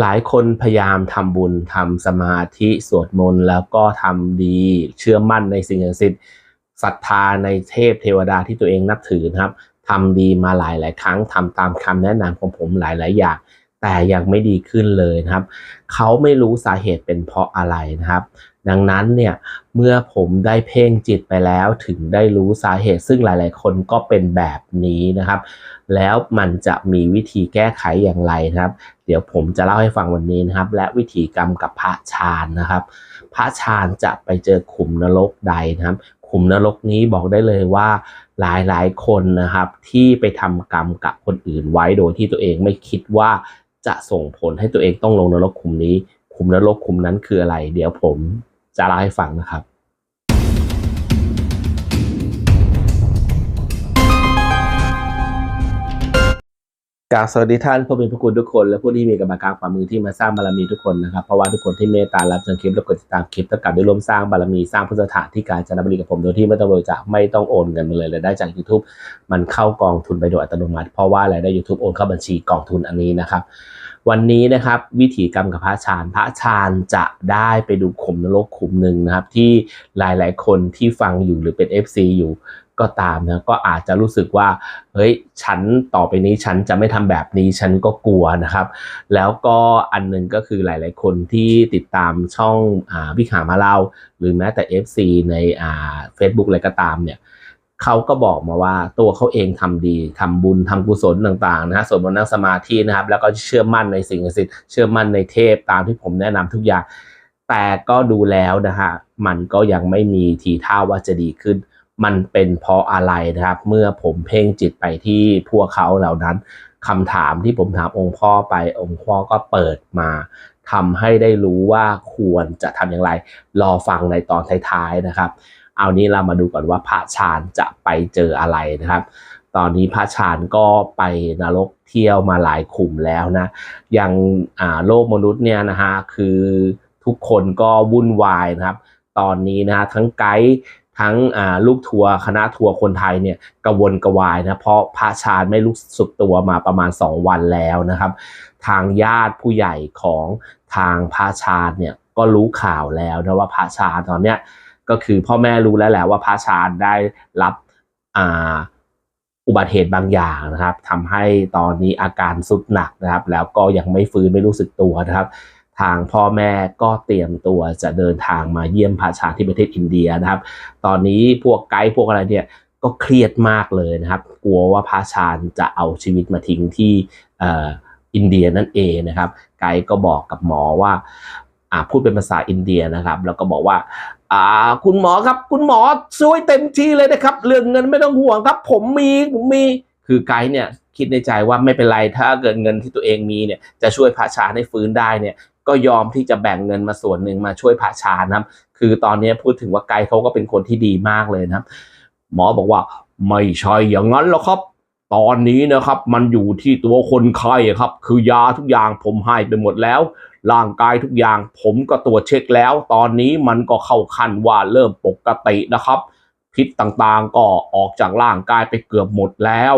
หลายคนพยายามทำบุญทำสมาธิสวดมนต์แล้วก็ทำดีเชื่อมั่นในสิ่งศักดิ์สิทธิ์ศรัทธาในเทพเทวดาที่ตัวเองนับถือนะครับทำดีมาหลายหลายครั้งทำตามคำแนะนำของผมหลายหลายอย่าง แต่ยังไม่ดีขึ้นเลยนะครับ เขาไม่รู้สาเหตุเป็นเพราะอะไรนะครับ ดังนั้นเนี่ยเมื่อผมได้เพ่งจิตไปแล้วถึงได้รู้สาเหตุ ซึ่งหลาย ๆ คนก็เป็นแบบนี้นะครับ แล้วมันจะมีวิธีแก้ไขอย่างไรนะครับ เดี๋ยวผมจะเล่าให้ฟังวันนี้นะครับ และวิธีกรรมกับพระชานนะครับ พระชานจะไปเจอขุมนรกใดนะครับขุมนรกนี้บอกได้เลยว่าหลายๆคนนะครับที่ไปทำกรรมกับคนอื่นไว้โดยที่ตัวเองไม่คิดว่า จะส่งผลให้ตัวเองต้องลงนรกคุมนี้ คุมนรกคุมนั้นคืออะไร เดี๋ยวผมจะเล่าให้ฟังนะครับ กราบสวัสดีท่านผู้มีพระคุณทุกคน และผู้ที่มีกำลังกางฝ่ามือที่มาสร้างบารมีทุกคนนะครับเพราะว่าทุกคนที่เมตตารับชมคลิปและกดติดตามคลิปต้องการได้ร่วมสร้างบารมีสร้างพุทธสถานที่การจนบุรีกับผมโดยที่ไม่ต้องบริจาคไม่ต้องโอนเงินมาเลยเลยได้จาก YouTube มันเข้ากองทุนไปโดยอัตโนมัติ เพราะว่าอะไรายได้ YouTube โอนเข้าบัญชีกองทุนอันนี้นะครับวันนี้นะครับวิถีกรรมกับพระชานพระชานจะได้ไปดูขุมนรกขุมหนึ่งนะครับที่หลายๆ คนที่ฟังอยู่หรือเป็น FC อยู่ ก็ตามนะก็อาจจะรู้สึกว่าเฮ้ยฉันต่อไปนี้ฉันจะไม่ทำแบบนี้ฉันก็กลัวนะครับ แล้วก็อันนึงก็คือหลาย ๆ คนที่ติดตามช่องอ่าวิขามาเล่า หรือแม้แต่ FC ในอ่า Facebook อะไรก็ตามเนี่ยเขาก็บอกมาว่าตัวเขาเองทำดีทำบุญทำกุศลต่างๆนะฮะสวดมนต์นั่งสมาธินะครับ แล้วก็เชื่อมั่นในสิ่งศักดิ์สิทธิ์เชื่อมั่นในเทพตามที่ผมแนะนำทุกอย่าง แต่ก็ดูแล้วนะฮะมันก็ยังไม่มีทีท่าว่าจะดีขึ้น มันเป็นเพราะอะไรนะครับ เมื่อผมเพ่งจิตไปที่พวกเขาเหล่านั้นคำถามที่ผมถามองค์พ่อไปองค์พ่อก็เปิดมาทำให้ได้รู้ว่าควรจะทำอย่างไร รอฟังในตอนท้ายๆนะครับ เอานี้เรามาดูก่อนว่าพระชานจะไปเจออะไรนะครับ ตอนนี้พระชานก็ไปนรกเที่ยวมาหลายขุมแล้วนะยังโลกมนุษย์เนี่ยนะฮะคือทุกคนก็วุ่นวายนะครับ ตอนนี้นะฮะทั้งไกด์ ทั้งลูกทัวร์คณะทัวร์คนไทยเนี่ยกระวนกระวายนะเพราะพระชานไม่รู้สึกตัวมาประมาณ 2 วันแล้วนะครับ ทางญาติผู้ใหญ่ของทางพระชานเนี่ยก็รู้ข่าวแล้วนะว่าพระชานตอนเนี้ยก็คือพ่อแม่รู้แล้วแหละว่าพระชาญได้รับอ่าอุบัติเหตุบางอย่างนะครับทำให้ตอนนี้อาการสุดหนักนะครับ แล้วก็ยังไม่ฟื้นไม่รู้สึกตัวนะครับ ทางพ่อแม่ก็เตรียมตัวจะเดินทางมาเยี่ยมพระชาที่ประเทศอินเดียนะครับ ตอนนี้พวกไกด์พวกอะไรเนี่ยก็เครียดมากเลยนะครับ กลัวว่าพระชาญจะเอาชีวิตมาทิ้งที่อ,อินเดียนั่นเองนะครับ ไกด์ก็บอกกับหมอว่าพูดเป็นภาษาอินเดียนะครับ แล้วก็บอกว่าอ่าคุณหมอครับ คุณหมอช่วยเต็มที่เลยนะครับ เรื่องเงินไม่ต้องห่วงครับ ผมมีผมมีคือไกด์เนี่ยคิดในใจว่าไม่เป็นไรถ้าเกิดเงินที่ตัวเองมีเนี่ยจะช่วยพระชาให้ฟื้นได้เนี่ย ก็ยอมที่จะแบ่งเงินมาส่วนหนึ่งมาช่วยพระชานะครับ คือตอนนี้พูดถึงว่าไกด์เขาก็เป็นคนที่ดีมากเลยนะครับ หมอบอกว่าไม่ใช่อย่างนั้นหรอกครับ ตอนนี้นะครับ มันอยู่ที่ตัวคนไข้ครับ คือยาทุกอย่างผมให้ไปหมดแล้ว ร่างกายทุกอย่างผมก็ตรวจเช็คแล้ว ตอนนี้มันก็เข้าขั้นว่าเริ่มปกตินะครับ พิษต่างๆก็ออกจากร่างกายไปเกือบหมดแล้ว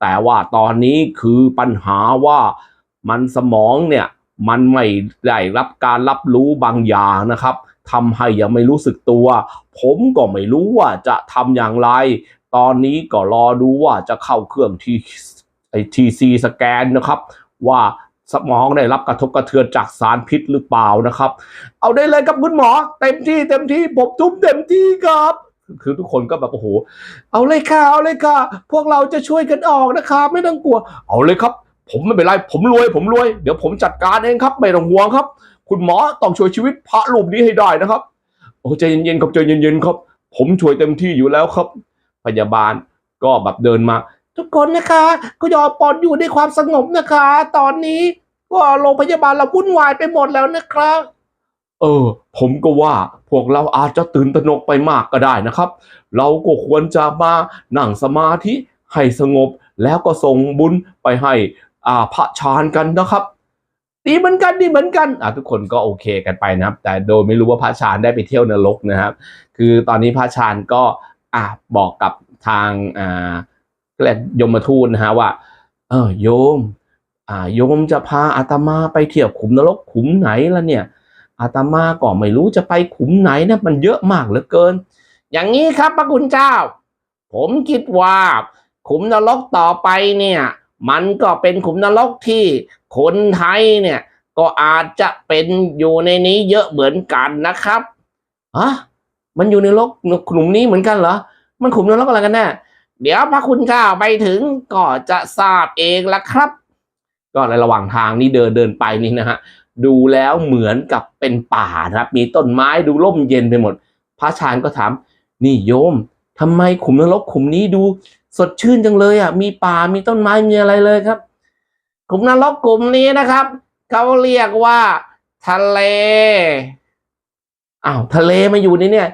แต่ว่าตอนนี้คือปัญหาว่ามันสมองเนี่ย มันไม่ได้รับการรับรู้บางอย่างนะครับทำให้ยังไม่รู้สึกตัว ผมก็ไม่รู้ว่าจะทำอย่างไร ตอนนี้ก็รอดูว่าจะเข้าเครื่องทีไอทีซีสแกนนะครับ ว่าสมองได้รับกระทบกระเทือนจากสารพิษหรือเปล่านะครับ เอาได้เลยครับคุณหมอ เต็มที่เต็มที่ผมทุ่มเต็มที่ครับคือทุกคนก็แบบโอ้โห เอาเลยค่ะ เอาเลยค่ะ พวกเราจะช่วยกันออกนะคะ ไม่ต้องกลัว เอาเลยครับ ผมไม่เป็นไร ผมรวย ผมรวย เดี๋ยวผมจัดการเองครับ ไม่ต้องห่วงครับ คุณหมอต้องช่วยชีวิตพระรูปนี้ให้ได้นะครับ โอ้ใจเย็นๆครับใจเย็นๆครับ ผมช่วยเต็มที่อยู่แล้วครับ พยาบาลก็แบบเดินมา ทุกคนนะคะก็ยอมปอนอยู่ในความสงบนะคะ ตอนนี้ก็โรงพยาบาลเราวุ่นวายไปหมดแล้วนะครับ เออ ผมก็ว่าพวกเราอาจจะตื่นตระหนกไปมากก็ได้นะครับ เราก็ควรจะมานั่งสมาธิให้สงบแล้วก็ส่งบุญไปให้ อ่าพระชานกันนะครับดีเหมือนกันดีเหมือนกันอะทุกคนก็โอเคกันไปนะครับ แต่โดยไม่รู้ว่าพระชานได้ไปเที่ยวนรกนะครับ คือตอนนี้พระชานก็อะบอกกับทางอ่าเรียกยมทูตนะฮะว่า เออโยม อ่าโยมจะพาอาตมาไปเที่ยวขุมนรกขุมไหนละเนี่ยอาตมาก็ไม่รู้จะไปขุมไหนนะมันเยอะมากเหลือเกิน อย่างนี้ครับพระคุณเจ้า ผมคิดว่าขุมนรกต่อไปเนี่ย มันก็เป็นขุมนรกที่คนไทยเนี่ย ก็อาจจะเป็นอยู่ในนี้เยอะเหมือนกันนะครับอะมันอยู่ในโลกขุมนี้เหมือนกันเหรอ มันขุมนรกอะไรกันแน่เดี๋ยวพระคุณเจ้าไปถึงก็จะทราบเองละครับ ก็ในระหว่างทางนี่เดินเดินไปนี่นะฮะดูแล้วเหมือนกับเป็นป่านะครับ มีต้นไม้ดูร่มเย็นไปหมด พระชานก็ถาม นี่โยมทำไมขุมนรกขุมนี้ดู สดชื่นจังเลยอะ มีป่ามีต้นไม้มีอะไรเลยครับขุมนรกกลุ่มนี้นะครับเขาเรียกว่า ทะเลอ้าวทะเลมาอยู่ในเนี่ย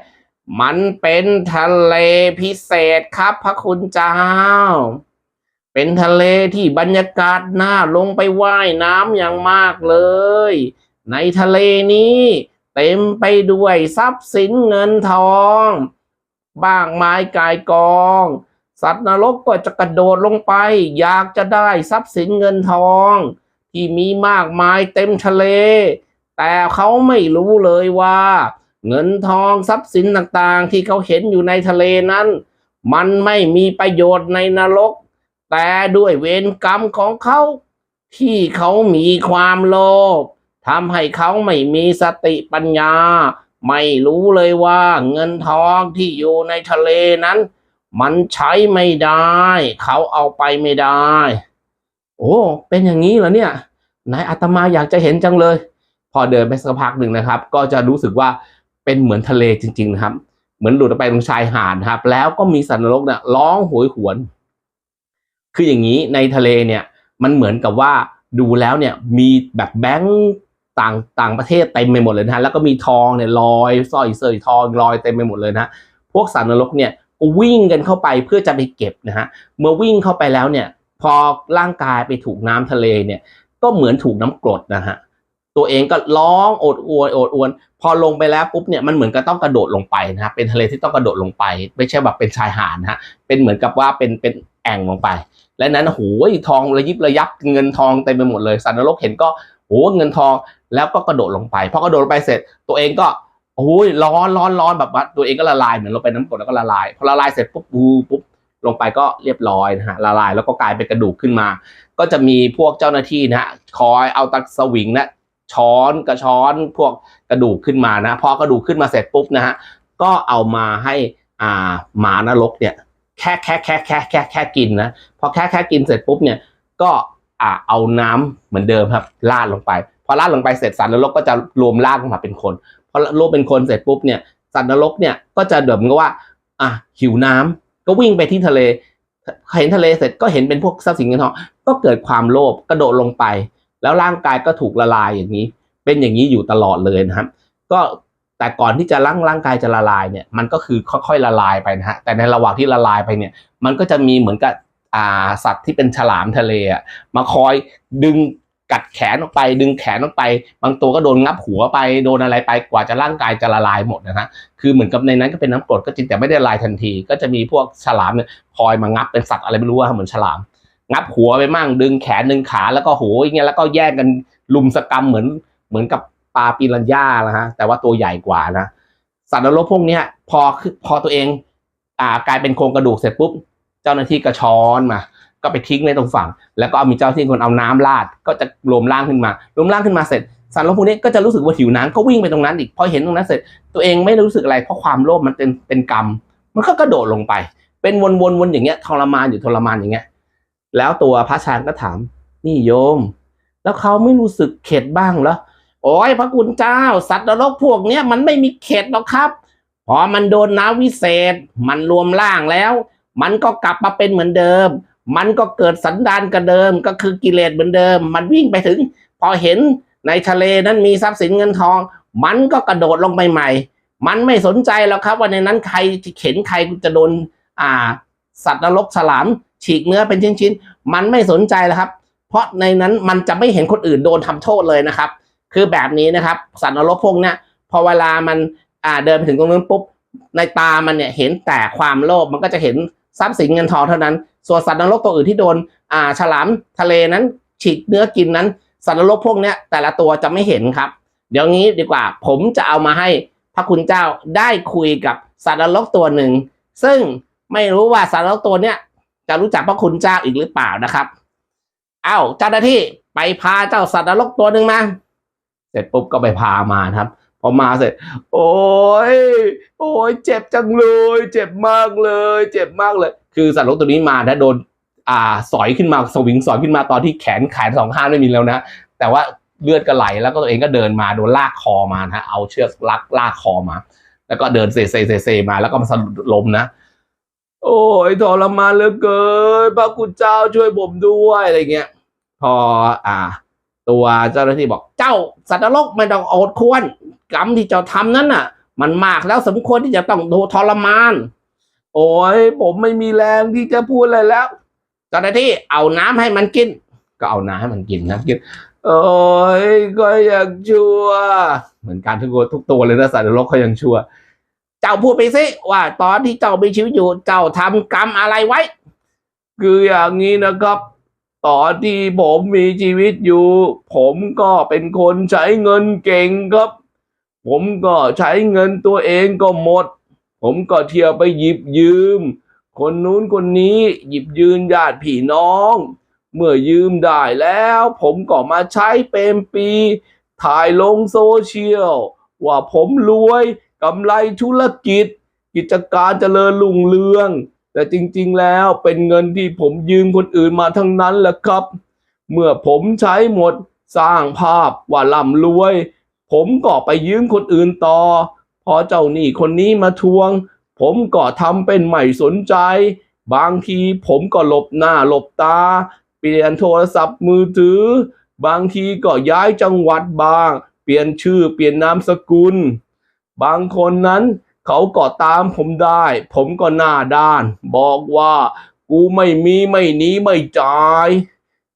มันเป็นทะเลพิเศษครับ พระคุณเจ้า เป็นทะเลที่บรรยากาศน่าลงไปว่ายน้ำอย่างมากเลย ในทะเลนี้เต็มไปด้วยทรัพย์สินเงินทอง บ้างไม้กายกอง สัตว์นรกก็จะกระโดดลงไป อยากจะได้ทรัพย์สินเงินทอง ที่มีมากมายเต็มทะเล แต่เขาไม่รู้เลยว่า เงินทองทรัพย์สินต่างๆ ที่เขาเห็นอยู่ในทะเลนั้น มันไม่มีประโยชน์ในนรก แต่ด้วยเวรกรรมของเขา ที่เขามีความโลภทำให้เขาไม่มีสติปัญญา ไม่รู้เลยว่าเงินทองที่อยู่ในทะเลนั้น มันใช้ไม่ได้ เขาเอาไปไม่ได้ โอ้เป็นอย่างนี้เหรอเนี่ยนายอาตมาอยากจะเห็นจังเลย พอเดินไปสักพักหนึ่งนะครับ ก็จะรู้สึกว่าเป็นเหมือนทะเลจริง ๆ นะครับ เหมือนหลุดไปตรงชายหาดครับ แล้วก็มีสัตว์นรกเนี่ยร้องโหยหวน คืออย่างนี้ในทะเลเนี่ย มันเหมือนกับว่าดูแล้วเนี่ยมีแบบแบงก์ต่างต่างประเทศเต็มไปหมดเลยนะฮะแล้วก็มีทองเนี่ยลอยสร้อยเสยทองลอยเต็มไปหมดเลยนะ พวกสัตว์นรกเนี่ย วิ่งกันเข้าไปเพื่อจะไปเก็บนะฮะเมื่อวิ่งเข้าไปแล้วเนี่ย พอร่างกายไปถูกน้ำทะเลเนี่ย ก็เหมือนถูกน้ำกรดนะฮะตัวเองก็ร้องโอดอวยโอดอวน พอลงไปแล้วปุ๊บเนี่ยมันเหมือนกับต้องกระโดดลงไปนะฮะเป็นทะเลที่ต้องกระโดดลงไป ไม่ใช่แบบเป็นชายหาดนะฮะเป็นเหมือนกับว่าเป็นเป็นแอ่งลงไป และนั้นโอ้โหทองระยิบระยับเงินทองเต็มไปหมดเลยสัตว์นรกเห็นก็โอ้เงินทองแล้วก็กระโดดลงไปพอกระโดดลงไปเสร็จตัวเองก็ โอ้ยร้อนร้อนร้อนแบบว่าตัวเองก็ละลายเหมือนลงไปน้ำกรดแล้วก็ละลายพอละลายเสร็จปุ๊บปูปุ๊บลงไปก็เรียบร้อยนะฮะละลายแล้วก็กลายเป็นกระดูกขึ้นมา ก็จะมีพวกเจ้าหน้าที่นะฮะคอยเอาตะสวิงนะช้อนกระช้อนพวกกระดูกขึ้นมานะพอกระดูกขึ้นมาเสร็จปุ๊บนะฮะก็เอามาให้อ่าหมานรกเนี่ยแค่แค่แค่แค่แค่แค่กินนะพอแค่แค่กินเสร็จปุ๊บเนี่ยก็อ่าเอาน้ำเหมือนเดิมครับราดลงไปพอราดลงไปเสร็จสัตว์นรกก็จะรวมร่างขึ้นมาเป็นคน อรวมเป็นคนเสร็จปุ๊บเนี่ยสัตว์นรกเนี่ยก็จะเดิมก็ว่าอะหิวน้ำก็วิ่งไปที่ทะเลเห็นทะเลเสร็จก็เห็นเป็นพวกทรัพย์สินเงินทองก็เกิดความโลภกระโดดลงไป แล้วร่างกายก็ถูกละลายอย่างนี้ เป็นอย่างนี้อยู่ตลอดเลยนะครับก็แต่ก่อนที่จะร่างร่างกายจะละลายเนี่ยมันก็คือค่อยๆละลายไปนะฮะแต่ในระหว่างที่ละลายไปเนี่ย มันก็จะมีเหมือนกับอ่าสัตว์ที่เป็นฉลามทะเลอะมาคอยดึง กัดแขนออกไป ดึงแขนออกไป บางตัวก็โดนงับหัวไปโดนอะไรไปกว่าจะร่างกายจะละลายหมดนะฮะคือเหมือนกับในนั้นก็เป็นน้ำกรดก็จริงแต่ไม่ได้ละลายทันที ก็จะมีพวกฉลามเนี่ยคอยมางับเป็นสัตว์อะไรไม่รู้ว่าเหมือนฉลาม งับหัวไปมั่ง ดึงแขนดึงขาแล้วก็โหอย่างเงี้ยแล้วก็แย่งกันลุมสกรรมเหมือนเหมือนกับปลาปีรัญญานะฮะแต่ว่าตัวใหญ่กว่านะสัตว์นรกพวกเนี้ยพอคือพอตัวเองอ่ากลายเป็นโครงกระดูกเสร็จปุ๊บ เจ้าหน้าที่กระชอนมา ก็ไปทิ้งไว้ตรงฝั่ง แล้วก็เอามีเจ้าที่คนเอาน้ำราดก็จะรวมร่างขึ้นมารวมร่างขึ้นมาเสร็จสัตว์นรกพวกนี้ก็จะรู้สึกว่าหิวน้ำก็วิ่งไปตรงนั้นอีกพอเห็นตรงนั้นเสร็จ ตัวเองไม่รู้สึกอะไรเพราะความโลภมันเป็นเป็นกรรม มันก็กระโดดลงไป เป็นวนวนวนอย่างเงี้ยทรมานอยู่ทรมานอย่างเงี้ยแล้วตัวพระชานก็ถาม นี่โยม แล้วเขาไม่รู้สึกเข็ดบ้างเหรอโอ้ยพระคุณเจ้า สัตว์นรกพวกเนี้ยมันไม่มีเข็ดหรอกครับพอมันโดนน้ำวิเศษ มันรวมร่างแล้ว มันก็กลับมาเป็นเหมือนเดิม มันก็เกิดสันดานกระเดิมก็คือกิเลสเหมือนเดิม มันวิ่งไปถึง พอเห็นในทะเลนั้นมีทรัพย์สินเงินทอง มันก็กระโดดลงไปใหม่ มันไม่สนใจแล้วครับว่าในนั้นใครเข็นใครจะโดนอ่า สัตว์นรกฉลาม ฉีกเนื้อเป็นชิ้นๆมันไม่สนใจแล้วครับ เพราะในนั้นมันจะไม่เห็นคนอื่นโดนทำโทษเลยนะครับ คือแบบนี้นะครับ สัตว์นรกพวกนี้พอเวลามันอ่าเดินไปถึงตรงนั้นปุ๊บในตามันเนี่ยเห็นแต่ความโลภมันก็จะเห็น ทรัพย์สินเงินทองเท่านั้น ส่วนสัตว์นรกตัวอื่นที่โดนอ่าฉลามทะเลนั้น ฉีกเนื้อกินนั้น สัตว์นรกพวกเนี้ยแต่ละตัวจะไม่เห็นครับ เดี๋ยวงี้ดีกว่า ผมจะเอามาให้พระคุณเจ้าได้คุยกับสัตว์นรกตัวหนึ่ง ซึ่งไม่รู้ว่าสัตว์นรกตัวเนี้ยจะรู้จักพระคุณเจ้าอีกหรือเปล่านะครับเอ้าเจ้าหน้าที่ไปพาเจ้าสัตว์นรกตัวหนึ่งมาเสร็จปุ๊บก็ไปพามาครับ พอมาเสร็จ โอ้ยโอ้ยเจ็บจังเลย เจ็บมากเลย เจ็บมากเลย คือสัตว์นรกตัวนี้มานะโดนอ่าสอยขึ้นมาสวิงสอยขึ้นมาตอนที่แขนขายสองข้างไม่มีแล้วนะ แต่ว่าเลือดก็ไหลแล้วก็ตัวเองก็เดินมาโดนลากคอมานะฮะเอาเชือกลักลากคอมา แล้วก็เดินเซเซเซเซมาแล้วก็มาสะดุดล้มนะโอ้ยทรมานเหลือเกินพระคุณเจ้าช่วยผมด้วยอะไรเงี้ย พออ่า ตัวเจ้าหน้าที่บอกเจ้าสัตว์นรกไม่ต้องอดควร กรรมที่เจ้าทำนั้นน่ะ มันมากแล้วสมควรที่จะต้องโดนทรมาน โอ้ยผมไม่มีแรงที่จะพูดอะไรแล้วเจ้าหน้าที่เอาน้ำให้มันกิน ก็เอาน้ำให้มันกินนะกินโอ้ยก็ยังชั่ว เหมือนการทุกตัวทุกตัวเลยนะสัตว์นรกเขายังชั่ว เจ้าพูดไปสิว่า ตอนที่เจ้ามีชีวิตอยู่เจ้าทำกรรมอะไรไว้ คืออย่างนี้นะครับตอนที่ผมมีชีวิตอยู่ ผมก็เป็นคนใช้เงินเก่งครับ ผมก็ใช้เงินตัวเองก็หมด ผมก็เที่ยวไปหยิบยืม คนนู้นคนนี้หยิบยืมญาติพี่น้อง เมื่อยืมได้แล้ว ผมก็มาใช้เป็นปี ถ่ายลงโซเชียล ว่าผมรวยกำไรธุรกิจ กิจการเจริญรุ่งเรือง แต่จริงๆแล้วเป็นเงินที่ผมยืมคนอื่นมาทั้งนั้นแหละครับ เมื่อผมใช้หมดสร้างภาพว่าร่ำรวย ผมก็ไปยืมคนอื่นต่อ พอเจ้าหนี้คนนี้มาทวง ผมก็ทำเป็นไม่สนใจ บางทีผมก็หลบหน้าหลบตา เปลี่ยนโทรศัพท์มือถือ บางทีก็ย้ายจังหวัดบ้าง เปลี่ยนชื่อเปลี่ยนนามสกุล บางคนนั้นเขาก็ตามผมได้ ผมก็หน้าด้าน บอกว่ากูไม่มีไม่นี้ไม่จ่าย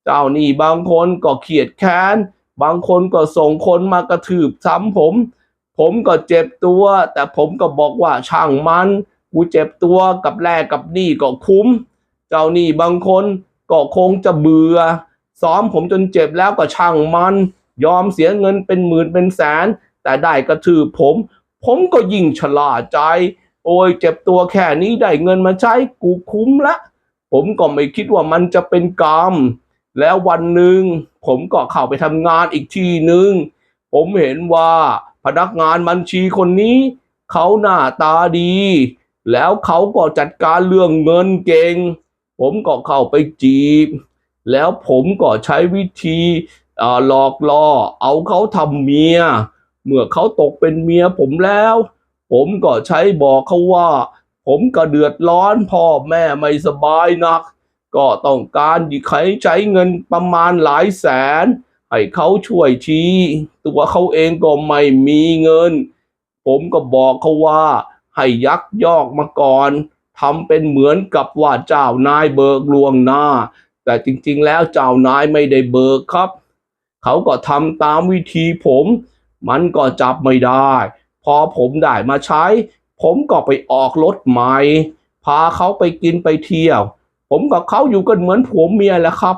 เจ้าหนี้บางคนก็เขียดแค้น บางคนก็ส่งคนมากระทืบซ้ำผม ผมก็เจ็บตัว แต่ผมก็บอกว่าช่างมัน กูเจ็บตัวกับแลกกับหนี้ก็คุ้ม เจ้าหนี้บางคนก็คงจะเบื่อ ซ้อมผมจนเจ็บแล้วก็ช่างมัน ยอมเสียเงินเป็นหมื่นเป็นแสน แต่ได้กระทืบผม ผมก็ยิ่งฉลาดใจ โอ้ยเจ็บตัวแค่นี้ได้เงินมาใช้กูคุ้มละ ผมก็ไม่คิดว่ามันจะเป็นกรรม แล้ววันหนึ่งผมก็เข้าไปทำงานอีกที่หนึ่งผมเห็นว่าพนักงานบัญชีคนนี้ เขาหน้าตาดี แล้วเขาก็จัดการเรื่องเงินเก่ง ผมก็เข้าไปจีบ แล้วผมก็ใช้วิธีหลอกล่อเอาเขาทำเมีย เมื่อเขาตกเป็นเมียผมแล้ว ผมก็ใช้บอกเขาว่า ผมก็เดือดร้อนพ่อแม่ไม่สบายนัก ก็ต้องการใช้ใช้เงินประมาณหลายแสน ให้เขาช่วยชี้ ตัวเขาเองก็ไม่มีเงิน ผมก็บอกเขาว่าให้ยักยอกมาก่อนทำเป็นเหมือนกับว่าเจ้านายเบิกลวงหน้า แต่จริงๆแล้วเจ้านายไม่ได้เบิกครับ เขาก็ทำตามวิธีผม มันก็จับไม่ได้ พอผมได้มาใช้ ผมก็ไปออกรถใหม่ พาเขาไปกินไปเที่ยว ผมกับเขาอยู่กันเหมือนผัวเมียแหล้วครับ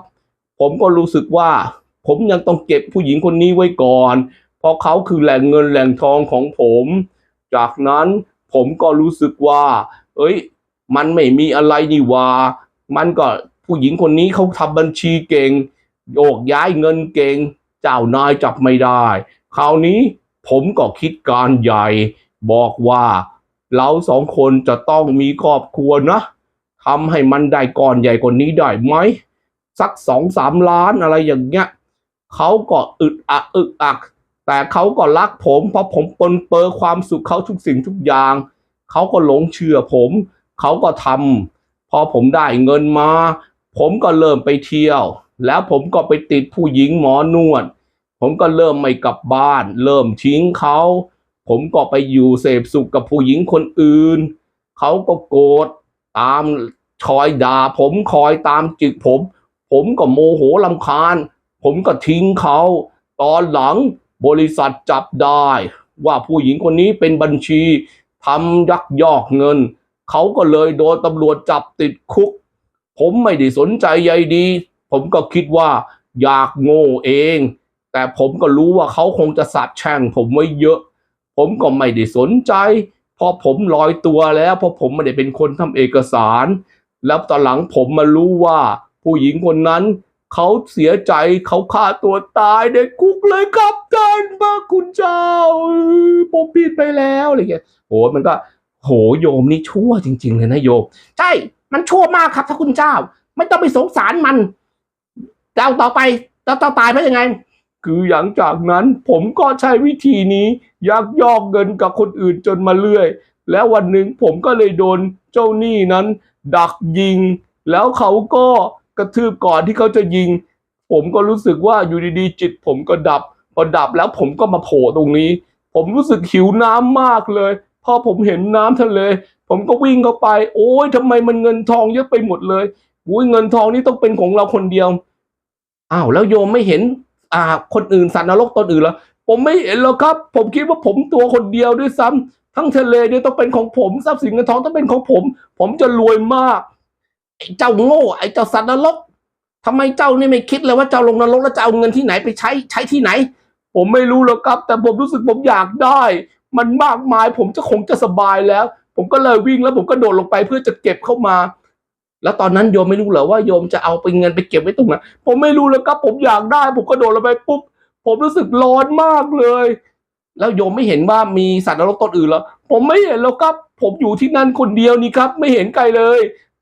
ผมก็รู้สึกว่า ผมยังต้องเก็บผู้หญิงคนนี้ไว้ก่อน เพราะเขาคือแหล่งเงินแหล่งทองของผม จากนั้นผมก็รู้สึกว่า เอ้ย มันไม่มีอะไรนี่ว่า มันก็ผู้หญิงคนนี้เขาทำบัญชีเก่งโยกย้ายเงินเก่ง เจ้านายจับไม่ได้ คราวนี้ผมก็คิดการใหญ่ บอกว่าเราสองคนจะต้องมีครอบครัวนะ ทำให้มันได้ก่อนใหญ่กว่านี้ได้ไหมสักสองสามล้านอะไรอย่างเงี้ยเขาก็อึดอักอึดอัก แต่เขาก็รักผม เพราะผมปนเปื้อความสุขเขาทุกสิ่งทุกอย่างเขาก็หลงเชื่อผม เขาก็ทำพอผมได้เงินมา ผมก็เริ่มไปเที่ยว แล้วผมก็ไปติดผู้หญิงหมอนวด ผมก็เริ่มไม่กลับบ้าน เริ่มทิ้งเขา ผมก็ไปอยู่เสพสุขกับผู้หญิงคนอื่น เขาก็โกรธ ตามคอยด่าผมคอยตามจิกผม ผมก็โมโหลำคาญ ผมก็ทิ้งเขา ตอนหลังบริษัทจับได้ ว่าผู้หญิงคนนี้เป็นบัญชีทำยักยอกเงิน เขาก็เลยโดนตำรวจจับติดคุก ผมไม่ได้สนใจใยดี ผมก็คิดว่าอยากโง่เอง แต่ผมก็รู้ว่าเขาคงจะสาดแช่งผมไว้เยอะ ผมก็ไม่ได้สนใจ อผมลอยตัวแล้วพราะผมไม่ได้เป็นคนทำเอกสาร แล้วตอนหลังผมมารู้ว่า ผู้หญิงคนนั้นเขาเสียใจเขาฆ่าตัวตายในคุกเลยครับท่านพระคุณเจ้า ผมผิดไปแล้วอะไรเงี้ยโหมันก็โหโยมนี่ชั่วจริง ๆ เลยนะโยม ใช่ มันชั่วมากครับพระคุณเจ้า ไม่ต้องไปสงสารมันเจ้าต่อไปเจ้าต่อตายเพราะยังไง คือหลังจากนั้นผมก็ใช้วิธีนี้ยักยอกเงินกับคนอื่นจนมาเรื่อย แล้ววันหนึ่งผมก็เลยโดนเจ้าหนี้นั้น ดักยิง แล้วเขาก็กระทืบก่อนที่เขาจะยิง ผมก็รู้สึกว่าอยู่ดีๆจิต ผมก็ดับ พอดับแล้วผมก็มาโผล่ตรงนี้ ผมรู้สึกหิวน้ำมากเลยพอผมเห็นน้ำทะเล ผมก็วิ่งเข้าไป โอ้ยทำไมมันเงินทองเยอะไปหมดเลยอุ้ยเงินทองนี่ต้องเป็นของเราคนเดียวอ้าวแล้วโยมไม่เห็น อ่า คนอื่นสัตว์นรกตนอื่นเหรอผมไม่เห็นหรอกครับ ผมคิดว่าผมตัวคนเดียวด้วยซ้ำทั้งทะเลเนี่ยต้องเป็นของผมทรัพย์สินเงินทองต้องเป็นของผม ผมจะรวยมากไอ้เจ้าโง่ไอ้เจ้าสัตว์นรกทำไมเจ้านี่ไม่คิดเลยว่าเจ้าลงนรกแล้วจะเอาเงินที่ไหนไปใช้ใช้ที่ไหน ผมไม่รู้หรอกครับ แต่ผมรู้สึกผมอยากได้ มันมากมายผมจะคงจะสบายแล้ว ผมก็เลยวิ่งแล้วผมก็โดดลงไปเพื่อจะเก็บเข้ามา แล้วตอนนั้นโยมไม่รู้เหรอว่าโยมจะเอาไปเงินไปเก็บไว้ตรงไหนผมไม่รู้แล้วครับผมอยากได้ผมก็โดดลงไปปุ๊บผมรู้สึกร้อนมากเลย แล้วโยมไม่เห็นว่ามีสัตว์นรกตนอื่นเหรอผมไม่เห็นแล้วครับ ผมอยู่ที่นั่นคนเดียวนี่ครับ ไม่เห็นใครเลย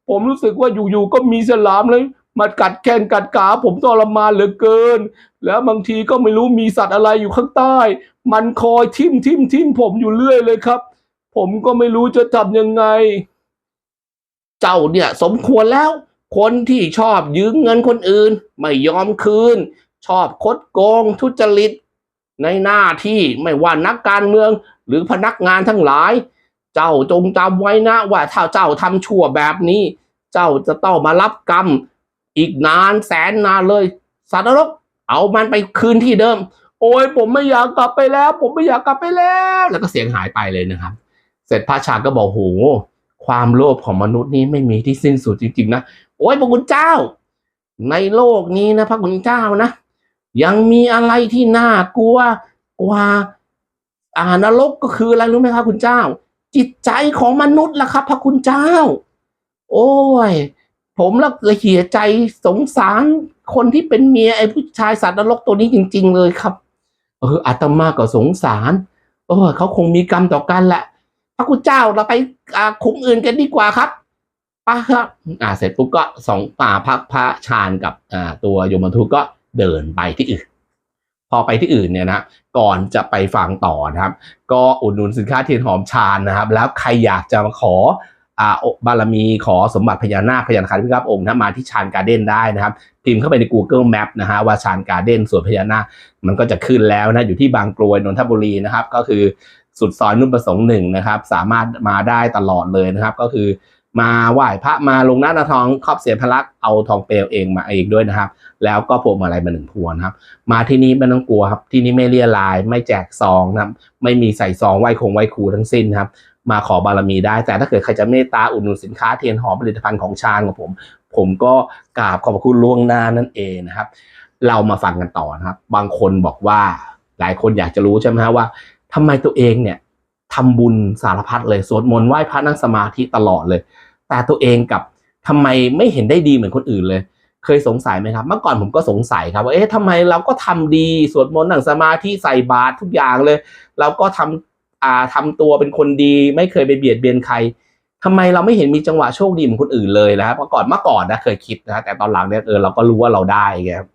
ผมรู้สึกว่าอยู่ๆก็มีฉลามเลยมากัดแขนกัดขาผมทรมานเหลือเกิน แล้วบางทีก็ไม่รู้มีสัตว์อะไรอยู่ข้างใต้ มันคอยทิ่มทิ่มทิ่มผมอยู่เรื่อยเลยครับ ผมก็ไม่รู้จะทำยังไง เจ้าเนี่ยสมควรแล้ว คนที่ชอบยืมเงินคนอื่น ไม่ยอมคืน ชอบคดโกงทุจริต ในหน้าที่ไม่ว่านักการเมืองหรือพนักงานทั้งหลาย เจ้าจงจำไว้นะว่าถ้าเจ้าทำชั่วแบบนี้ เจ้าจะต้องมารับกรรม อีกนานแสนนานเลยสัตว์นรกเอามันไปคืนที่เดิม โอ้ยผมไม่อยากกลับไปแล้ว ผมไม่อยากกลับไปแล้ว แล้วก็เสียงหายไปเลยนะครับ เสร็จพระชาก็บอกโห ความโลภของมนุษย์นี้ไม่มีที่สิ้นสุดจริงๆนะโอ้ยพระคุณเจ้า ในโลกนี้นะพระคุณเจ้านะ ยังมีอะไรที่น่ากลัวกว่าอ่านรกก็คืออะไรรู้ไหมครับคุณเจ้า จิตใจของมนุษย์ล่ะครับ พระคุณเจ้า โอ้ย ผมละเหียใจสงสารคนที่เป็นเมียไอ้ผู้ชายสัตว์นรกตัวนี้จริง ๆ เลยครับ เอออาตมาก็สงสาร เออเขาคงมีกรรมต่อกันแหละ ระคุณเจ้าเราไปคุ้มอื่นกันดีกว่าครับป้าครับอ่าเสร็จปุ๊บก็สองป่าพระพระชาญกับอ่าตัวโยมทูตก็เดินไปที่อื่น พอไปที่อื่นเนี่ยนะก่อนจะไปฟังต่อนะครับ ก็อุดหนุนสินค้าเทียนหอมชาญนะครับ แล้วใครอยากจะมาขออ่าบารมีขอสมบัติพญานาคพญานาคาพิทักษ์องค์นะมาที่ชานการ์เด้นได้นะครับ พิมพ์เข้าไปใน Google Map นะฮะว่าชานการ์เด้นสวนพญานาคมันก็จะขึ้นแล้วนะอยู่ที่บางกรวยนนทบุรีนะครับ ก็คือ สุดซอยนุ่นประสงค์หนึ่งนะครับ สามารถมาได้ตลอดเลยนะครับ ก็คือมาไหว้พระมาลงหน้าตาทองครอบเสียพระลักษ์เอาทองเปลวเองมาเองด้วยนะครับ แล้วก็พวงมาลัยมาหนึ่งพวงนะครับ มาที่นี่ไม่ต้องกลัวครับที่นี่ไม่เรียลาย ไม่แจกซองนะครับ ไม่มีใส่ซองไหว้คงไหว้ครูทั้งสิ้นครับ มาขอบารมีได้ แต่ถ้าเกิดใครจะเมตตาอุดหนุนสินค้าเทียนหอมผลิตภัณฑ์ของชาญของผม ผมก็กราบขอบคุณล่วงหน้านั่นเองนะครับ เรามาฟังกันต่อนะครับ บางคนบอกว่าหลายคนอยากจะรู้ใช่ไหมฮะว่า ทำไมตัวเองเนี่ยทำบุญสารพัดเลยสวดมนต์ไหว้พระนั่งสมาธิตลอดเลย แต่ตัวเองกับทำไมไม่เห็นได้ดีเหมือนคนอื่นเลย เคยสงสัยไหมครับ เมื่อก่อนผมก็สงสัยครับว่าเอ๊ะทำไมเราก็ทำดีสวดมนต์นั่งสมาธิใส่บาตรทุกอย่างเลย เราก็ทำอ่าทำตัวเป็นคนดีไม่เคยไปเบียดเบียนใครทำไมเราไม่เห็นมีจังหวะโชคดีเหมือนคนอื่นเลยนะครับเมื่อก่อนเมื่อก่อนนะเคยคิดนะแต่ตอนหลังเนี่ยเออเราก็รู้ว่าเราได้ไงครับ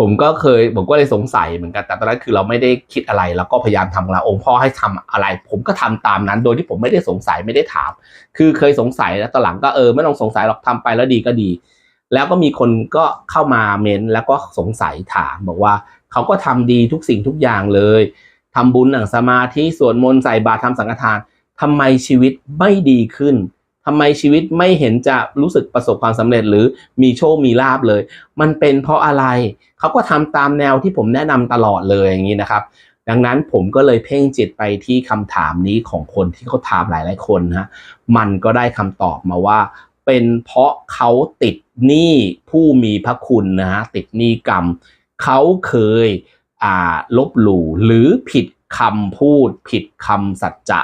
ผมก็เคยผมก็เลยสงสัยเหมือนกันแต่ตอนนั้นคือเราไม่ได้คิดอะไรเราก็พยายามทำของเราองค์พ่อให้ทำอะไร ผมก็ทำตามนั้น โดยที่ผมไม่ได้สงสัยไม่ได้ถาม คือเคยสงสัยแล้วตอนหลังก็เออไม่ต้องสงสัยหรอกทำไปแล้วดีก็ดี แล้วก็มีคนก็เข้ามาเมนแล้วก็สงสัยถามบอกว่าเขาก็ทำดีทุกสิ่งทุกอย่างเลยทำบุญหนังสมาธิสวดมนต์ใส่บาตรทำสังฆทานทำไมชีวิตไม่ดีขึ้น ทำไมชีวิตไม่เห็นจะรู้สึกประสบความสำเร็จหรือมีโชคมีลาบเลย มันเป็นเพราะอะไรเขาก็ทำตามแนวที่ผมแนะนำตลอดเลยอย่างนี้นะครับ ดังนั้นผมก็เลยเพ่งจิตไปที่คำถามนี้ของคนที่เขาถามหลายๆคนนะมันก็ได้คำตอบมาว่า เป็นเพราะเขาติดหนี้ผู้มีพระคุณนะฮะติดหนี้กรรมเขาเคยอ่าลบหลู่หรือผิดคำพูดผิดคำสัจจะ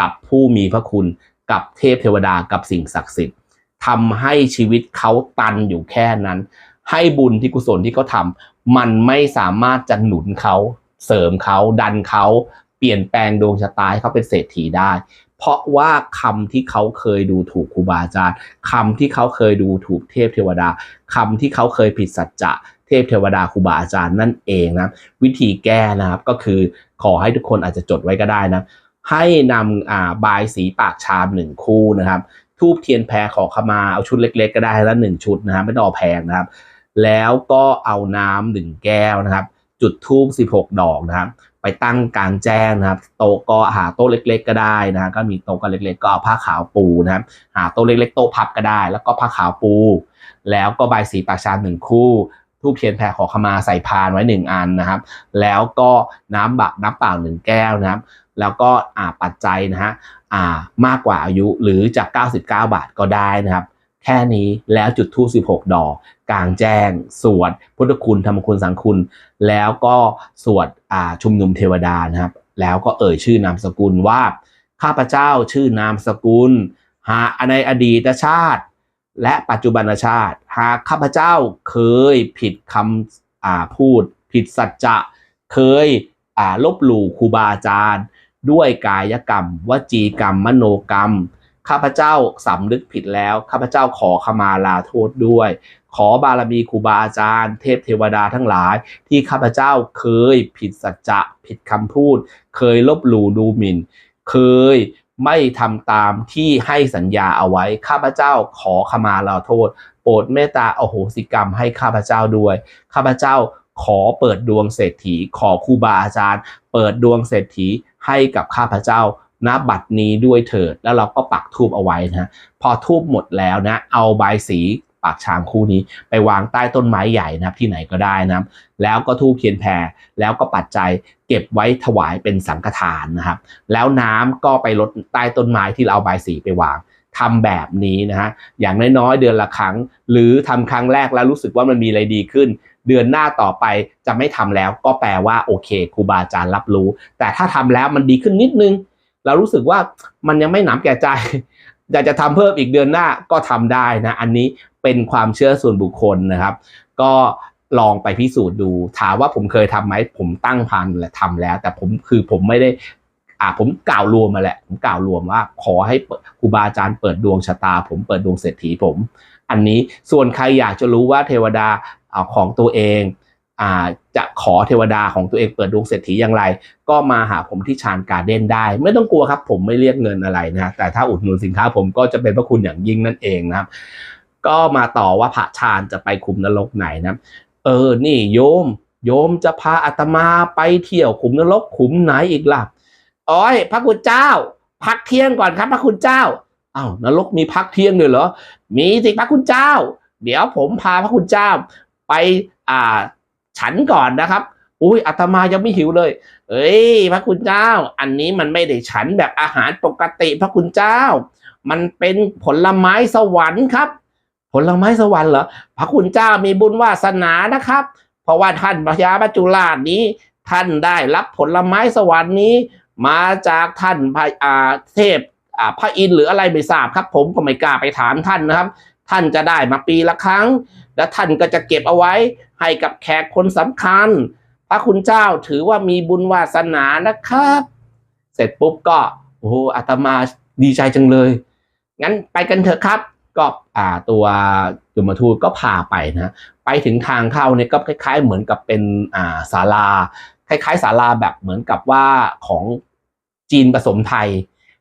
กับผู้มีพระคุณ กับเทพเทวดากับสิ่งศักดิ์สิทธิ์ทำให้ชีวิตเขาตันอยู่แค่นั้น ให้บุญที่กุศลที่เขาทำมันไม่สามารถจะหนุนเขาเสริมเขาดันเขาเปลี่ยนแปลงดวงชะตาให้เขาเป็นเศรษฐีได้ เพราะว่าคำที่เขาเคยดูถูกครูบาอาจารย์คำที่เขาเคยดูถูกเทพเทวดาคำที่เขาเคยผิดสัจจะเทพเทวดาครูบาอาจารย์นั่นเองนะวิธีแก้นะครับก็คือขอให้ทุกคนอาจจะจดไว้ก็ได้นะ ให้นำอ่าบายสีปากชามหนึ่งคู่นะครับทูบเทียนแพรขอขมาเอาชุดเล็ก ๆ ก็ได้ล้วหนึ่งชุดนะครับไม่ต้องเอาแพงนะครับ แล้วก็เอาน้ำหนึ่งแก้วนะครับ จุดทูบ16 ดอกนะครับ ไปตั้งกลางแจ้งนะครับ โต๊ะก็หาโต๊ะเล็ก ๆ ก็ได้นะก็มีโต๊ะกันเล็ก ๆ ก็เอาผ้าขาวปูนะครับ หาโต๊ะเล็ก ๆ โต๊ะพับก็ได้ แล้วก็ผ้าขาวปู แล้วก็ใบสีปากชามหนึ่งคู่ทูบเทียนแผ่ขอขมาใส่พานไว้หนึ่งอันนะครับ แล้วก็น้ำบะน้ำเปล่าหนึ่งแก้วนะครับ แล้วก็อาปัจจัยนะฮะอ่ามากกว่าอายุหรือจาก 99 บาทก็ได้นะครับ แค่นี้แล้วจุดทูบ16 ดอก กลางแจ้ง สวดพุทธคุณธรรมคุณสังคุณ แล้วก็สวดอ่าชุมนุมเทวดานะครับ แล้วก็เอ่ยชื่อนามสกุลว่า ข้าพเจ้าชื่อนามสกุล หาในอดีตชาติ และปัจจุบันชาติ หากข้าพเจ้าเคยผิดคำพูด ผิดสัจจะเคยลบหลู่ครูบาอาจารย์ ด้วยกายกรรม วจีกรรม มโนกรรม ข้าพเจ้าสำนึกผิดแล้ว ข้าพเจ้าขอขมาลาโทษด้วย ขอบารมีครูบาอาจารย์ เทพเทวดาทั้งหลาย ที่ข้าพเจ้าเคยผิดสัจจะผิดคำพูด เคยลบหลู่ดูหมิ่น เคยไม่ทำตามที่ให้สัญญาเอาไว้ ข้าพเจ้าขอขมาลาโทษ โปรดเมตตาอโหสิกรรมให้ข้าพเจ้าด้วย ข้าพเจ้าขอเปิดดวงเศรษฐี ขอครูบาอาจารย์ เปิดดวงเศรษฐี ให้กับข้าพเจ้าณบัดนี้ด้วยเถิด แล้วเราก็ปักทูบเอาไว้นะพอทูบหมดแล้วนะ เอาใบาสีปากชามคู่นี้ไปวางใต้ต้นไม้ใหญ่นะที่ไหนก็ได้นะแล้วก็ทูบเทียนแพรแล้วก็ปัจจัยเก็บไว้ถวายเป็นสังฆทานนะครับ แล้วน้ำก็ไปลดใต้ต้นไม้ที่เราเอาใบสีไปวางทำแบบนี้นะฮะอย่างน้อยๆเดือนละครั้ง หรือทำครั้งแรกแล้วรู้สึกว่ามันมีอะไรดีขึ้น เดือนหน้าต่อไปจะไม่ทำแล้วก็แปลว่าโอเคครูบาอาจารย์รับรู้ แต่ถ้าทำแล้วมันดีขึ้นนิดนึง เรารู้สึกว่ามันยังไม่หนำแก่ใจอยากจะทำเพิ่มอีกเดือนหน้าก็ทำได้นะอันนี้เป็นความเชื่อส่วนบุคคลนะครับ ก็ลองไปพิสูจน์ดูถามว่าผมเคยทำไหมผมตั้งพันและทำแล้ว แต่ผมคือผมไม่ได้อ่าผมกล่าวรวมมาแหละ ผมกล่าวรวมว่าขอให้ครูบาอาจารย์เปิดดวงชะตา ผมเปิดดวงเศรษฐีผม อันนี้ส่วนใครอยากจะรู้ว่าเทวดา ของตัวเองอจะขอเทวดาของตัวเองเปิดดวงเศรษฐีอย่างไร ก็มาหาผมที่ชานการเด้นได้ ไม่ต้องกลัวครับ ผมไม่เรียกเงินอะไรนะแต่ถ้าอุดหนุนสินค้าผมก็จะเป็นพระคุณอย่างยิ่งนั่นเองนะครับ ก็มาต่อว่าพระชานจะไปคุมนรกไหนนะเออนี่โยม โยมจะพาอาตมาไปเที่ยวขุมนรกขุมไหนอีกล่ะอ้อยพระคุณเจ้า พักเที่ยงก่อนครับ พระคุณเจ้าอ้าวนรกมีพักเที่ยงด้วยเหรอมีสิพระคุณเจ้า เดี๋ยวผมพาพระคุณเจ้า ไปอ่าฉันก่อนนะครับ อุ้ยอาตมายังไม่หิวเลย เอ้ย พระคุณเจ้า อันนี้มันไม่ได้ฉันแบบอาหารปกติพระคุณเจ้า มันเป็นผลไม้สวรรค์ครับ ผลไม้สวรรค์เหรอพระคุณเจ้ามีบุญวาสนานะครับ เพราะว่าท่านพญาปัจจุราชนี้ ท่านได้รับผลไม้สวรรค์นี้ มาจากท่านพระอาเทพอ่าพระอินทร์หรืออะไรไม่ทราบครับ ผมก็ไม่กล้าไปถามท่านนะครับ ท่านจะได้มาปีละครั้ง และท่านก็จะเก็บเอาไว้ให้กับแขกคนสำคัญ พระคุณเจ้าถือว่ามีบุญวาสนานะครับ เสร็จปุ๊บก็โอ้โหอาตมาดีใจจังเลย งั้นไปกันเถอะครับก็อ่าตัวจุมทูตก็พาไปนะไปถึงทางเข้าเนี่ยก็คล้าย ๆ เหมือนกับเป็นอ่าศาลา คล้ายๆศาลาแบบเหมือนกับว่าของจีนผสมไทย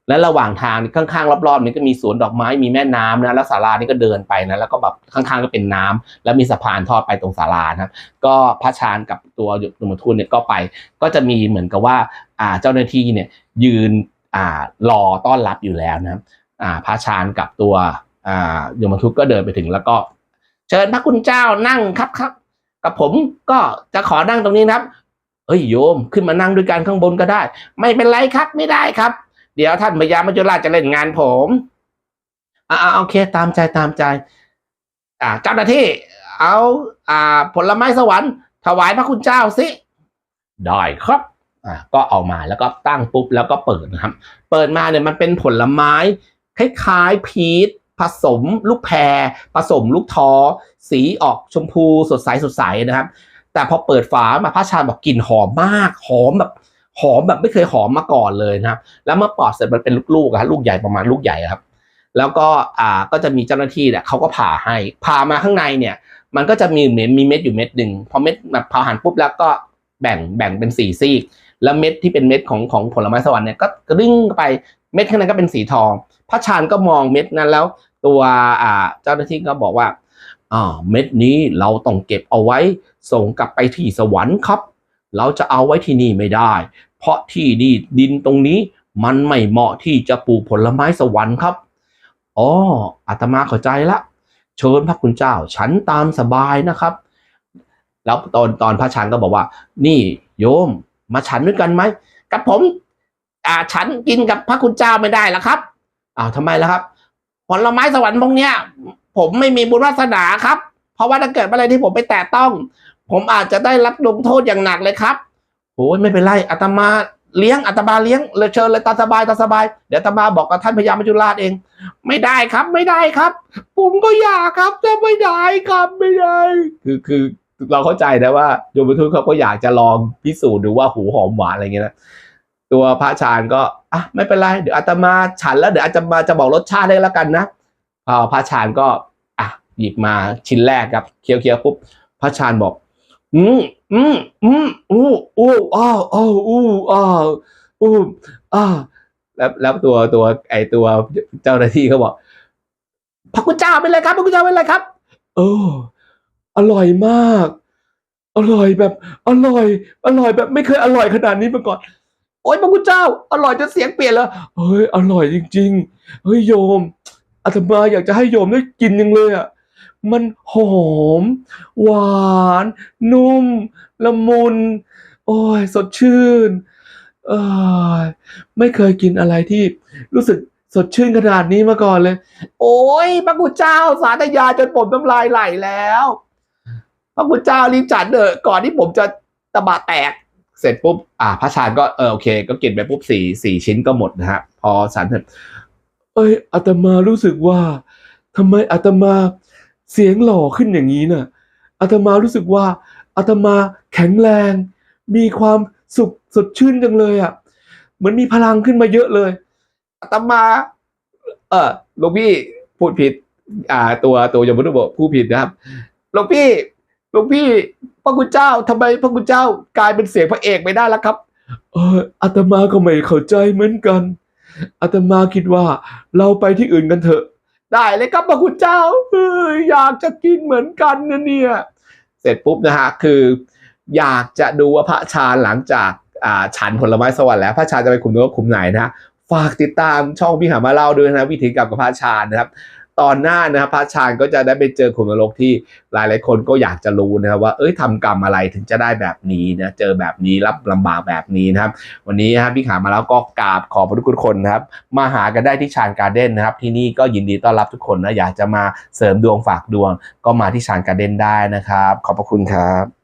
และระหว่างทางนี่ข้างๆรอบๆนี่ก็มีสวนดอกไม้มีแม่น้ำนะแล้วศาลานี่ก็เดินไปนะแล้วก็แบบข้างๆก็เป็นน้ำแล้วมีสะพานทอดไปตรงศาลานะครับก็พระชานกับตัวจุมทูตเนี่ยก็ไป ก็จะมีเหมือนกับว่าอ่าเจ้าหน้าที่เนี่ยยืนอ่ารอต้อนรับอยู่แล้วนะครับอ่าพระชานกับตัวอ่ายมทูตก็เดินไปถึงแล้วก็ เชิญพระคุณเจ้านั่งครับครับกับผมก็จะขอนั่งตรงนี้นะครับ เอ้ยโยมขึ้นมานั่งด้วยกันข้างบนก็ได้ ไม่เป็นไรครับไม่ได้ครับ เดี๋ยวท่านพญามัจจุราชจะเล่นงานผมอ่าโอเค ตามใจตามใจ อ่าเจ้าหน้าที่ เอาอ่า ผลไม้สวรรค์ถวายพระคุณเจ้าสิได้ครับอ่าก็เอามาแล้วก็ตั้งปุ๊บแล้วก็เปิดนะครับ เปิดมาเนี่ยมันเป็นผลไม้ คล้ายๆพีชผสมลูกแพรผสมลูกท้อสีออกชมพูสดใสสดใสนะครับ แต่พอเปิดฝามาพระชาญบอกกลิ่นหอมมาก หอมแบบ หอมแบบไม่เคยหอมมาก่อนเลยนะครับ แล้วเมื่อปอดเสร็จมันเป็นลูกๆอะลูกใหญ่ประมาณลูกใหญ่ครับ แล้วก็อ่าก็จะมีเจ้าหน้าที่เนี่ยเขาก็ผ่าให้ผ่ามาข้างในเนี่ย มันก็จะมีเมือนมีเม็ดอยู่เม็ดหนึ่งพอเม็ดแบบพอหันปุ๊บแล้วก็แบ่งแบ่งเป็นสี่ซีก แล้วเม็ดที่เป็นเม็ดของของผลไม้สวรรค์เนี่ยก็กระดึ้งไปเม็ดข้างในก็เป็นสีทอง พระชานก็มองเม็ดนั้นแล้ว ตัวอ่าเจ้าหน้าที่ก็บอกว่าอ่าเม็ดนี้เราต้องเก็บเอาไว้ส่งกลับไปที่สวรรค์ครับ เราจะเอาไว้ที่นี่ไม่ได้ เพราะที่นี่ดินตรงนี้มันไม่เหมาะที่จะปลูกผลไม้สวรรค์ครับอ๋ออาตมาเข้าใจละ เชิญพระคุณเจ้า ฉันตามสบายนะครับ แล้วตอนตอนพระชันก็บอกว่า นี่โยมมาฉันด้วยกันไหมกับผมอ่าฉันกินกับพระคุณเจ้าไม่ได้แล้วครับอ้าวทำไมล่ะครับ ผลไม้สวรรค์พวกเนี้ย ผมไม่มีบุญวาสนาครับ เพราะว่าถ้าเกิดอะไรที่ผมไปแตะต้อง ผมอาจจะได้รับลงโทษอย่างหนักเลยครับ โอ้ยไม่เป็นไรอาตมาเลี้ยงอาตมาเลี้ยงเลยเชิญเลยตาสบายตาสบายเดี๋ยวอาตมาบอกกับท่านพญามัจจุราชเอง ไม่ได้ครับไม่ได้ครับ ผมก็อยากครับจะไม่ได้ครับไม่ได้ คือคือเราเข้าใจนะว่าโยมทูตเขาก็อยากจะลองพิสูจน์ดูว่าหูหอมหวานอะไรเงี้ยนะตัวพระชานก็อะไม่เป็นไรเดี๋ยวอาตมาฉันแล้วเดี๋ยวอาตมาจะบอกรสชาติได้แล้วกันนะพอพระชานก็อะหยิบมาชิ้นแรกครับเคี้ยวเคี้ยวปุ๊บพระชานบอก อืม อืมอืมอู้อู้อ้าวอ้าวอู้อ้าวอู้อ้าวแล้วแล้วตัวตัวไอตัวเจ้าหน้าที่เขาบอกพระคุณเจ้าเป็นไรครับพระคุณเจ้าเป็นไรครับ เออ อร่อยมาก อร่อยแบบอร่อย อร่อยแบบ ไม่เคยอร่อยขนาดนี้มาก่อน โอ๊ยพระคุณเจ้า อร่อยจนเสียงเปลี่ยนแล้วเฮ้ยอร่อยจริง ๆ เฮ้ยโยมอาตมาอยากจะให้โยมได้กินยังเลยอะ มันหอม หวาน นุ่ม ละมุน โอ้ย สดชื่น เอยไม่เคยกินอะไรที่รู้สึกสดชื่นขนาดนี้มาก่อนเลย โอ้ยพระคุเจ้าสาธยายจนผมน้ำลายไหลแล้วพระคุเจ้ารีบจัดเถอะก่อนที่ผมจะตะบะแตก เสร็จปุ๊บ อ่าพระชานก็เออโอเค ก็กินไปปุ๊บสี่สี่ชิ้นก็หมดนะฮะ พอสันเสร็จเอ้ยอาตมารู้สึกว่าทำไมอาตมา เสียงหล่อขึ้นอย่างนี้น่ะอาตมารู้สึกว่าอาตมาแข็งแรง มีความสุขสดชื่นจังเลยอะเหมือนมีพลังขึ้นมาเยอะเลยอาตมา เออหลวงพี่พูดผิด อ่า ตัวตัวยมนุษย์บอกพูดผิดนะครับหลวงพี่หลวงพี่พระคุณเจ้าทำไมพระคุณเจ้ากลายเป็นเสียงพระเอกไม่ได้แล้วครับ เอออาตมาก็ไม่เข้าใจเหมือนกันอาตมาคิดว่าเราไปที่อื่นกันเถอะ ได้เลยครับพระคุณเจ้าเอออยากจะกินเหมือนกันนะเนี่ย เสร็จปุ๊บนะฮะคืออยากจะดูว่าพระชาหลังจากอ่าฉันผลไม้สวรรค์แล้วพระชาจะไปคุมตัวคุมไหนนะฝากติดตามช่องพี่หามาเล่าด้วยนะวิธีกรรมกับพระชานะครับ ตอนหน้านะครับพระชาญก็จะได้ไปเจอขุมนรกที่หลายหลายคนก็อยากจะรู้นะครับว่าเอ้ยทำกรรมอะไรถึงจะได้แบบนี้นะเจอแบบนี้รับลำบากแบบนี้นะครับ วันนี้นะครับพี่ขามาแล้วก็กราบขอบพระคุณทุกคนนะครับ มาหากันได้ที่ชานการ์เด้นนะครับ ที่นี่ก็ยินดีต้อนรับทุกคนนะอยากจะมาเสริมดวงฝากดวง ก็มาที่ชานการ์เด้นได้นะครับ ขอบพระคุณครับ